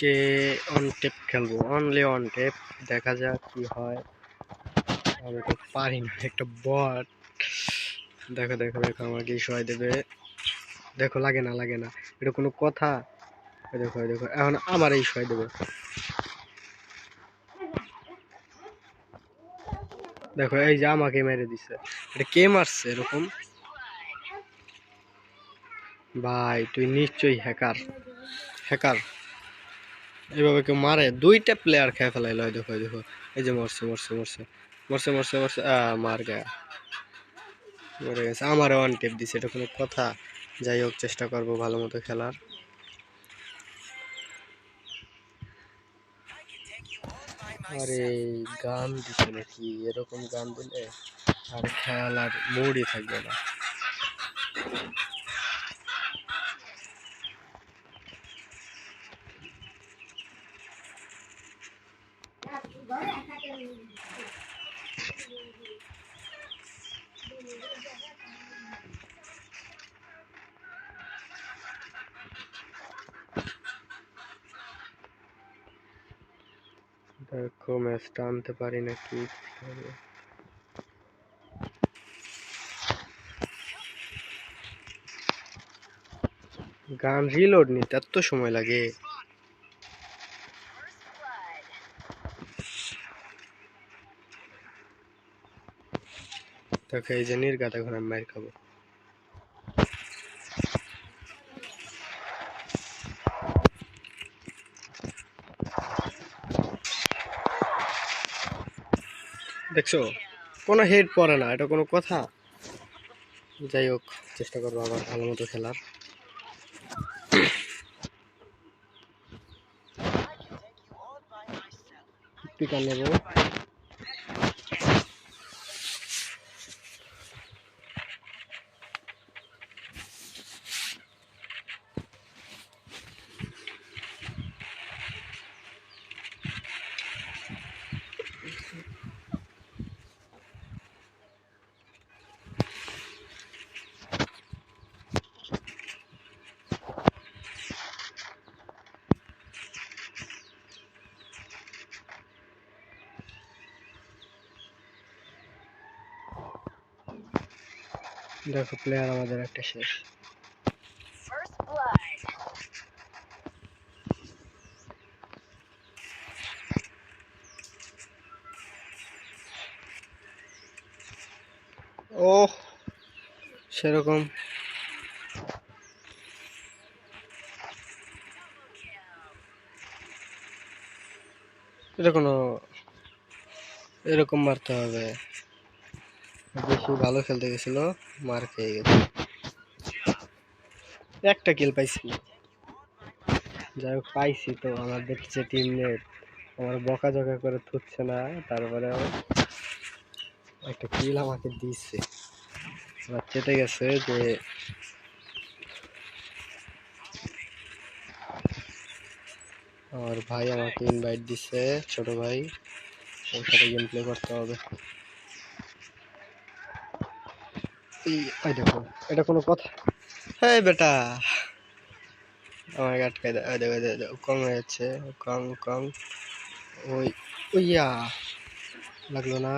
আজকে on tape খেলব only on tape দেখা যাক কি হয়। আমি তো পারি না, একটা বট দেখো দেখো দেখো আমাকে সহায় দেবে। দেখো, লাগে না লাগে না। এটা কোনো কথা? দেখো দেখো, এখন আমার এই সহায় দেবে। দেখো, এই যে আমাকে মেরে দিছে। এটা কে মারছে এরকম? ভাই, তুই নিশ্চয়ই হ্যাকার হ্যাকার এইভাবে কেউ মারে, দুইটা প্লেয়ার খেয়ে ফেলাইলো, এই দেখো দেখো। এই যে মরছে মরছে মরছে মরছে মরছে মরছে। মার গা। মরে গেছে। আমারও ওয়ান টেপ দিছে, এটা কোনো কথা। যাই হোক, চেষ্টা করব ভালো মতো খেলার। আরে, গান দিছে নাকি? এরকম গান দিলে আর খেলার মুডই থাকবে না। দেখো ম্যাচটা আনতে পারি নাকি? গান রিলোড নিতে এত সময় লাগে। দেখো এই যে নির্গাত আমি মার খাব দেখছ? কোনো হেড পড়ে না, এটা কোনো কথা? যাই হোক, চেষ্টা করব আবার ভালো মতো খেলার। পিকা নেব। দেখো প্লেয়ার আমাদের একটা শেষ। ও সেরকম। এটা কোনো এরকম মারতে হবে। বেশি ভালো খেলতে গেছিল, মার খেয়ে গেছে। একটা কিল পাইছি। যাই হোক, পাইছি তো, আমার দেখছে টিমমেট আমার বকা জকা করে থুচ্ছে না তারপরে একটা কিল আমাকে দিচ্ছে এবার চেতে গেছে যে আমার ভাই আমাকে ইনভাইট দিছে, ছোট ভাই। ওর সাথে গেম প্লে করতে হবে। এই দেখো, এটা কোনো কথা? হ্যাঁ বেটা। আমার আটকাই কম হয়ে যাচ্ছে, কম কম। ওই, ওইয়া। লাগল না।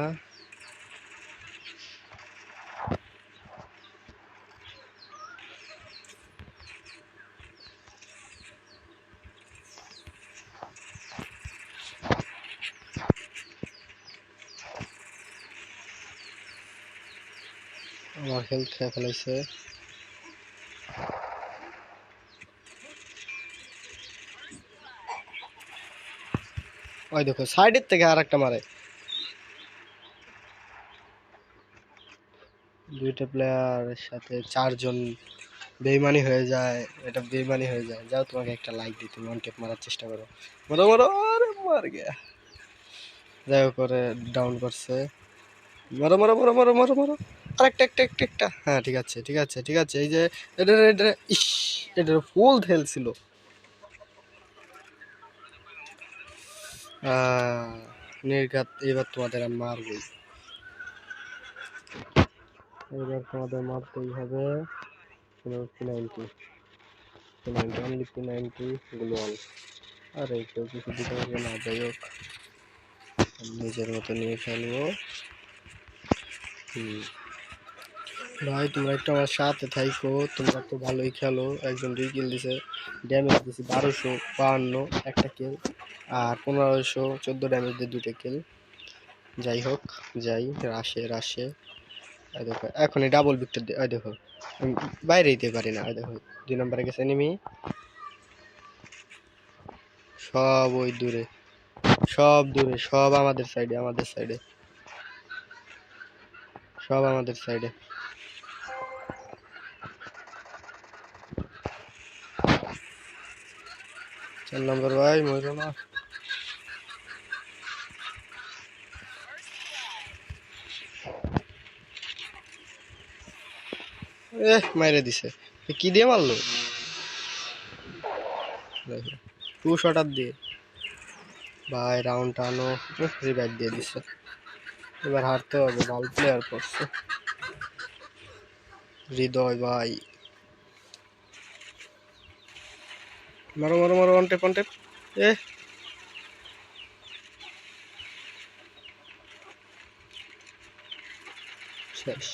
হেলথ খেয়ে ফেলাইছে ওই দেখো, সাইডের থেকে আর একটা মারে। দুইটা প্লেয়ারের সাথে চারজন বেইমানি হয়ে যায়, এটা বেইমানি হয়ে যায়। যাও, তোমাকে একটা লাইক দিতে মন টেপ মারার চেষ্টা করো। মরো মরো, আরে মার গিয়া যাই করে ডাউন করছে। মরো মরো মরো মরো মরো মরো। আরেকটা একটা হ্যাঁ ঠিক আছে ঠিক আছে ঠিক আছে। এই যে, এটা এটা ইস এটা ফুল নির্ঘাত, এবার তোমাদের মারবই। এবার তোমাদের মারতেই হবে নাইনটি নাইনটি নাইনটি কেউ কিছু দিতে পারবে না, যাই হোক। নিজের মতো নিয়ে খেলব। হুম। ভাই, তোমরা একটু আমার সাথে থাইকো। তোমরা তো ভালোই খেলো। একজন দুই কিল দিছে ড্যামেজ দিছি বারোশো বাহান্ন একটা কিল আর পনেরোশো চোদ্দ ড্যামেজ দিয়ে দুটো কিল যাই হোক, যাই, রাশে রাশে। দেখো, এখনই ডাবল ভিক্টর ওই দেখো বাইরে দিতে পারি না ওই দেখো, দুই নম্বরে গেছে নিমি সব ওই দূরে, সব দূরে, সব আমাদের সাইডে আমাদের সাইডে সব আমাদের সাইডে চার নম্বর ভাই না এ মাইরে দিছে। কি দিয়ে মারলো? দেখো। টু শটার দিয়ে। ভাই রাউন্ড টানো রিভাইভ দিয়ে দিছে। এবার হারতে হবে ভালো প্লেয়ার করছে। হৃদয় ভাই। মারো মারো মারো ওয়ান টেপ ওয়ান টেপ এ। শেষ।